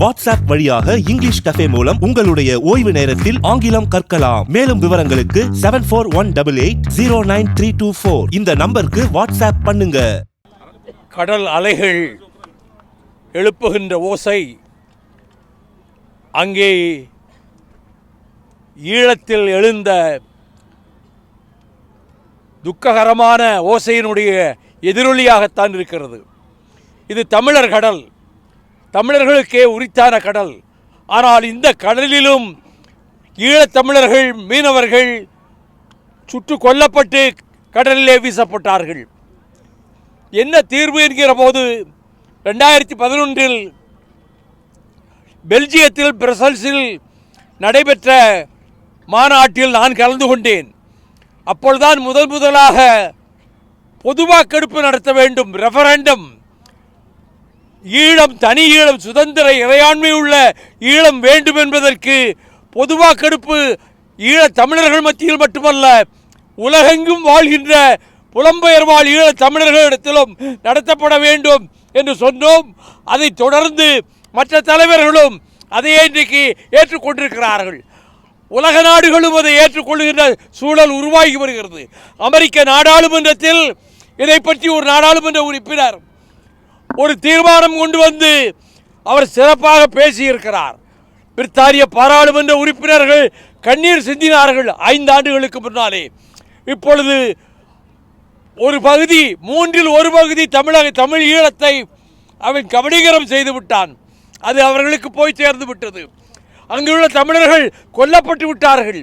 WhatsApp வழியாக English cafe மூலம் உங்களுடைய ஓய்வு நேரத்தில் ஆங்கிலம் கற்கலாம். மேலும் விவரங்களுக்கு seven four one double eight zero nine three two four இந்த நம்பருக்கு வாட்ஸ்அப் பண்ணுங்க. கடல் அலைகள் எழுப்புகின்ற ஓசை அங்கே ஈழத்தில் எழுந்த துக்ககரமான ஓசையினுடைய எதிரொலியாகத்தான் இருக்கிறது. இது தமிழர் கடல். தமிழர்களுக்கே உரித்தான கடல். ஆனால் இந்த கடலிலும் ஈழத்தமிழர்கள் மீனவர்கள் சுட்டு கொல்லப்பட்டு கடலிலே வீசப்பட்டார்கள். என்ன தீர்வு என்கிற போது ரெண்டாயிரத்தி பதினொன்றில் பெல்ஜியத்தில் பிரசல்ஸில் நடைபெற்ற மாநாட்டில் நான் கலந்து கொண்டேன். அப்பொழுதுதான் முதல் முதலாக பொது வாக்கெடுப்பு நடத்த வேண்டும் ரெஃபரண்டம் ஈழம் தனி ஈழம் சுதந்திர இறையாண்மை உள்ள ஈழம் வேண்டும் என்பதற்கு பொதுவாக்கெடுப்பு ஈழ தமிழர்கள் மத்தியில் மட்டுமல்ல உலகெங்கும் வாழ்கின்ற புலம்பெயர் வாழ் ஈழ தமிழர்களிடத்திலும் நடத்தப்பட வேண்டும் என்று சொன்னோம். அதைத் தொடர்ந்து மற்ற தலைவர்களும் அதையே இன்றைக்கு ஏற்றுக்கொண்டிருக்கிறார்கள். உலக நாடுகளும் அதை ஏற்றுக்கொள்கின்ற சூழல் உருவாகி வருகிறது. அமெரிக்க நாடாளுமன்றத்தில் இதை பற்றி ஒரு நாடாளுமன்ற உறுப்பினர் ஒரு தீர்மானம் கொண்டு வந்து அவர் சிறப்பாக பேசியிருக்கிறார். பிரித்தானிய பாராளுமன்ற உறுப்பினர்கள் கண்ணீர் சிந்தினார்கள் ஐந்து ஆண்டுகளுக்கு முன்னாலே. இப்பொழுது ஒரு பகுதி மூன்றில் ஒரு பகுதி தமிழக தமிழ் ஈழத்தை அவன் கபடீகரம் செய்து விட்டான். அது அவர்களுக்கு போய் சேர்ந்து விட்டது. அங்குள்ள தமிழர்கள் கொல்லப்பட்டு விட்டார்கள்.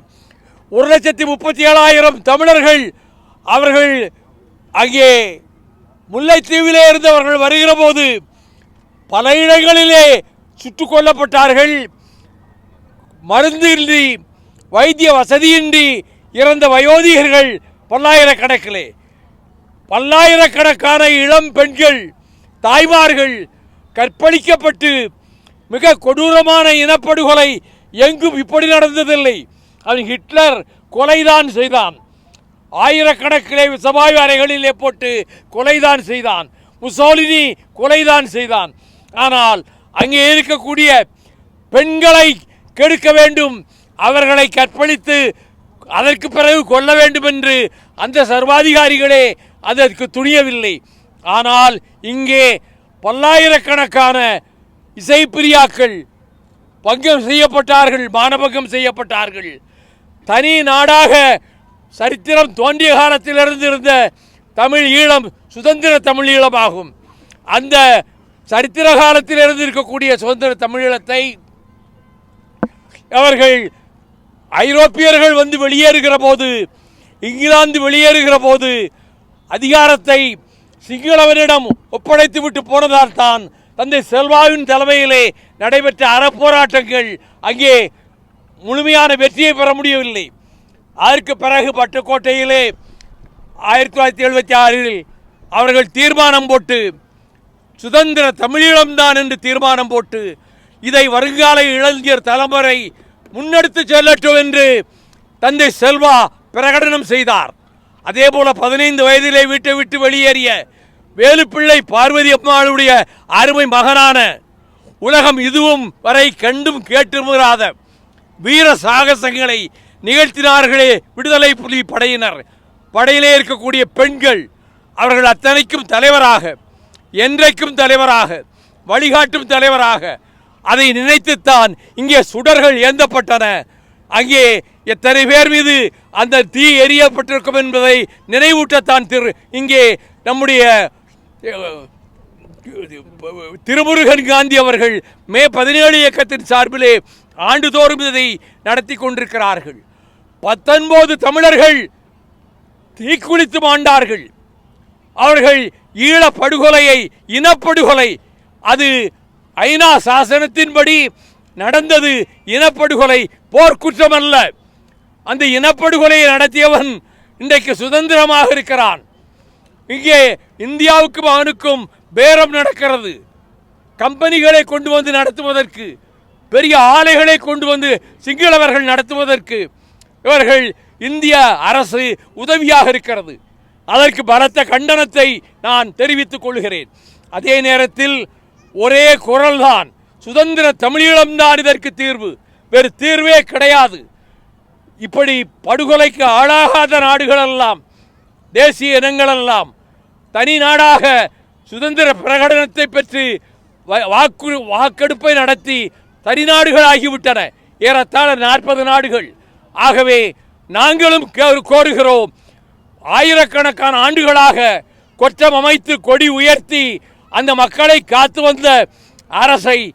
ஒரு லட்சத்தி முப்பத்தி ஏழாயிரம் தமிழர்கள் அவர்கள் அங்கே முல்லைத்தீவிலே இருந்தவர்கள் வருகிற போது பல இடங்களிலே சுட்டுக் கொல்லப்பட்டார்கள். மருந்து இன்றி வைத்திய வசதியின்றி இறந்த வயோதிகர்கள் பல்லாயிரக்கணக்கிலே. பல்லாயிரக்கணக்கான இளம் பெண்கள் தாய்மார்கள் கற்பழிக்கப்பட்டு மிக கொடூரமான இனப்படுகொலை எங்கும் இப்படி நடந்ததில்லை. அவன் ஹிட்லர் கொலைதான் செய்தான். ஆயிரக்கணக்கிலே சபாய் அறைகளிலே போட்டு கொலைதான் செய்தான். முசோலினி கொலைதான் செய்தான். ஆனால் அங்கே இருக்கக்கூடிய பெண்களை கெடுக்க வேண்டும். அவர்களை கற்பழித்து அதற்கு பிறகு கொல்ல வேண்டும் என்று அந்த சர்வாதிகாரிகளே அதற்கு துணியவில்லை. ஆனால் இங்கே பல்லாயிரக்கணக்கான இசைப்பிரியாக்கள் பங்கம் செய்யப்பட்டார்கள் மானபங்கம் செய்யப்பட்டார்கள். தனி நாடாக சரித்திரம் தோன்றிய காலத்திலிருந்து இருந்த தமிழ் ஈழம் சுதந்திர தமிழ் ஈழமாகும். அந்த சரித்திர காலத்திலிருந்து இருக்கக்கூடிய சுதந்திர தமிழீழத்தை அவர்கள் ஐரோப்பியர்கள் வந்து வெளியேறுகிற போது இங்கிலாந்து வெளியேறுகிற போது அதிகாரத்தை சிங்களவனிடம் ஒப்படைத்து விட்டு போனதால் தான் தந்தை செல்வாவின் தலைமையிலே நடைபெற்ற அறப்போராட்டங்கள் அங்கே முழுமையான வெற்றியை பெற முடியவில்லை. அதற்கு பிறகு பட்டுக்கோட்டையிலே ஆயிரத்தி தொள்ளாயிரத்தி எழுபத்தி ஆறில் அவர்கள் தீர்மானம் போட்டு சுதந்திர தமிழீழம்தான் என்று தீர்மானம் போட்டு இதை வருங்கால இளைஞர் தலைமுறை முன்னெடுத்து செல்லட்டும் என்று தந்தை செல்வா பிரகடனம் செய்தார். அதே போல பதினைந்து வயதிலே வீட்டை விட்டு வெளியேறிய வேலுப்பிள்ளை பார்வதி அம்மாளுடைய அருமை மகனான உலகம் இதுவும் வரை கண்டும் கேட்டுமுறாத வீர சாகசங்களை நிகழ்த்தினார்களே விடுதலை புலி படையினர். படையிலே இருக்கக்கூடிய பெண்கள் அவர்கள் அத்தனைக்கும் தலைவராக என்றைக்கும் தலைவராக வழிகாட்டும் தலைவராக அதை நினைத்துத்தான் இங்கே சுடர்கள் ஏந்தப்பட்டன. அங்கே எத்தனை பேர் மீது அந்த தீ எரியப்பட்டிருக்கும் என்பதை நினைவூட்டத்தான் திரு இங்கே நம்முடைய திருமுருகன் காந்தி அவர்கள் மே பதினேழு இயக்கத்தின் சார்பிலே ஆண்டுதோறும் இதை நடத்தி கொண்டிருக்கிறார்கள். பத்தொன்பது தமிழர்கள் தீக்குளித்து மாண்டார்கள். அவர்கள் ஈழ படுகொலையை இனப்படுகொலை அது ஐநா சாசனத்தின்படி நடந்தது இனப்படுகொலை போர்க்குற்றம் அல்ல அந்த இனப்படுகொலையை நடத்தியவன் இன்றைக்கு சுதந்திரமாக இருக்கிறான். இங்கே இந்தியாவுக்கும் அவனுக்கும் பேரம் நடக்கிறது. கம்பெனிகளை கொண்டு வந்து நடத்துவதற்கு பெரிய ஆலைகளை கொண்டு வந்து சிங்களவர்கள் நடத்துவதற்கு இவர்கள் இந்திய அரசு உதவியாக இருக்கிறது. அதற்கு பலத்த கண்டனத்தை நான் தெரிவித்துக் கொள்கிறேன். அதே நேரத்தில் ஒரே குரல்தான். சுதந்திர தமிழீழம்தான் இதற்கு தீர்வு. வேறு தீர்வே கிடையாது. இப்படி படுகொலைக்கு ஆளாகாத நாடுகளெல்லாம் தேசிய இனங்களெல்லாம் தனி நாடாக சுதந்திர பிரகடனத்தை பெற்று வ- வாக்கு வாக்கெடுப்பை நடத்தி தனி நாடுகள் ஆகிவிட்டன ஏறத்தாழ நாற்பது நாடுகள். ஆகவே நாங்களும் கோருகிறோம். ஆயிரக்கணக்கான ஆண்டுகளாக கொற்றம் அமைத்து கொடி உயர்த்தி அந்த மக்களை காத்து வந்த அரசை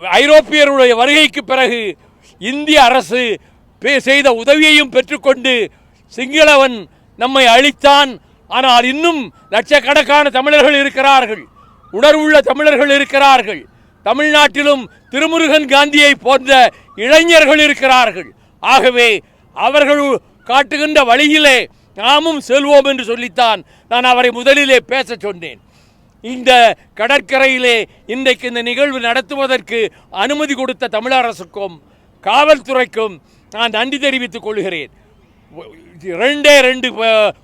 ஐரோப்பியருடைய வருகைக்கு பிறகு இந்திய அரசு பே- செய்த உதவியையும் பெற்றுக்கொண்டு சிங்களவன் நம்மை அழித்தான். ஆனால் இன்னும் லட்சக்கணக்கான தமிழர்கள் இருக்கிறார்கள். உணர்வுள்ள தமிழர்கள் இருக்கிறார்கள். தமிழ்நாட்டிலும் திருமுருகன் காந்தியை போன்ற இளைஞர்கள் இருக்கிறார்கள். ஆகவே அவர்கள் காட்டுகின்ற வழியிலே நாமும் செல்வோம் என்று சொல்லித்தான் நான் அவரை முதலிலே பேச சொன்னேன். இந்த கடற்கரையிலே இன்றைக்கு இந்த நிகழ்வு நடத்துவதற்கு அனுமதி கொடுத்த தமிழ் அரசுக்கும் காவல்துறைக்கும் நான் நன்றி தெரிவித்துக் கொள்கிறேன். ரெண்டே ரெண்டு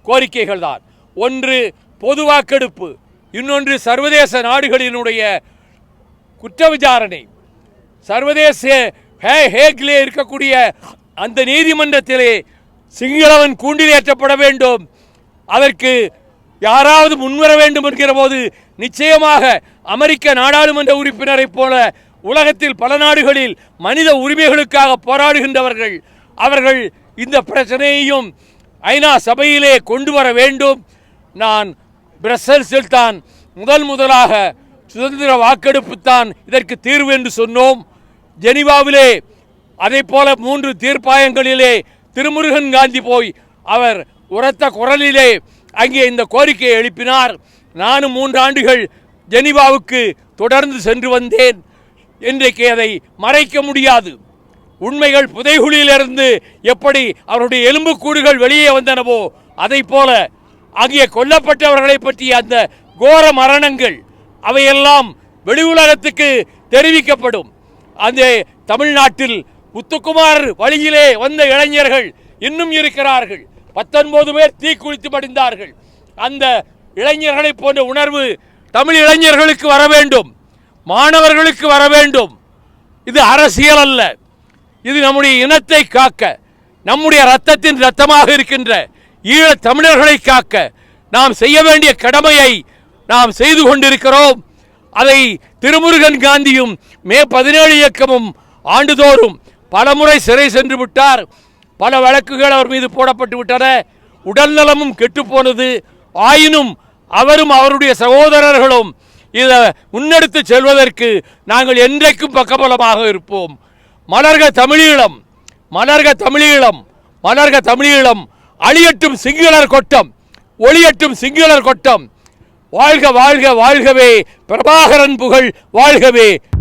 கோரிக்கைகள் தான். ஒன்று பொது வாக்கெடுப்பு. இன்னொன்று சர்வதேச நாடுகளினுடைய குற்ற விசாரணை சர்வதேச ஹே ஹேக்லே இருக்கக்கூடிய அந்த நீதிமன்றத்திலே சிங்களவன் கூண்டிலேற்றப்பட வேண்டும். அதற்கு யாராவது முன்வர வேண்டும் என்கிற போது நிச்சயமாக அமெரிக்க நாடாளுமன்ற உறுப்பினரைப் போல உலகத்தில் பல நாடுகளில் மனித உரிமைகளுக்காக போராடுகின்றவர்கள் அவர்கள் இந்த பிரச்சனையையும் ஐநா சபையிலே கொண்டு வர வேண்டும். நான் பிரசல்ஸில் தான் முதல் முதலாக சுதந்திர வாக்கெடுப்பு தான் இதற்கு தீர்வு என்று சொன்னோம். ஜெனிவாவிலே அதே போல மூன்று தீர்ப்பாயங்களிலே திருமுருகன் காந்தி போய் அவர் உரத்த குரலிலே அங்கே இந்த கோரிக்கையை எழுப்பினார். நானும் மூன்று ஆண்டுகள் ஜெனிவாவுக்கு தொடர்ந்து சென்று வந்தேன். இன்றைக்கு அதை மறைக்க முடியாது. உண்மைகள் புதைகுழியிலிருந்து எப்படி அவருடைய எலும்புக்கூடுகள் வெளியே வந்தனவோ அதை போல அங்கே கொல்லப்பட்டவர்களை பற்றிய அந்த கோர மரணங்கள் அவையெல்லாம் வெளி உலகத்துக்கு தெரிவிக்கப்படும். அந்த தமிழ்நாட்டில் முத்துக்குமார் வழியிலே வந்த இளைஞர்கள் இன்னும் இருக்கிறார்கள். பத்தொன்பது பேர் தீக்குளித்து படிந்தார்கள். அந்த இளைஞர்களை போன்ற உணர்வு தமிழ் இளைஞர்களுக்கு வர வேண்டும். மாணவர்களுக்கு வர வேண்டும். இது அரசியல் அல்ல. இது நம்முடைய இனத்தை காக்க நம்முடைய ரத்தத்தின் ரத்தமாக இருக்கின்ற ஈழத் தமிழர்களை காக்க நாம் செய்ய வேண்டிய கடமையை நாம் செய்து கொண்டிருக்கிறோம். அதை திருமுருகன் காந்தியும் மே பதினேழு இயக்கமும் ஆண்டுதோறும் பலமுறை சிறை சென்று விட்டார். பல வழக்குகள் அவர் மீது போடப்பட்டு விட்டன. உடல்நலமும் கெட்டுப்போனது ஆயினும் அவரும் அவருடைய சகோதரர்களும் இதை முன்னெடுத்து செல்வதற்கு நாங்கள் என்றைக்கும் பக்கபலமாக இருப்போம். மலர்க தமிழீழம் மலர்க தமிழீழம் மலர்க தமிழீழம் அழியட்டும் சிங்களர் கொட்டம் ஒளியட்டும் சிங்களர் கொட்டம். வாழ்க வாழ்க வாழ்கவே. பிரபாகரன் புகழ் வாழ்கவே.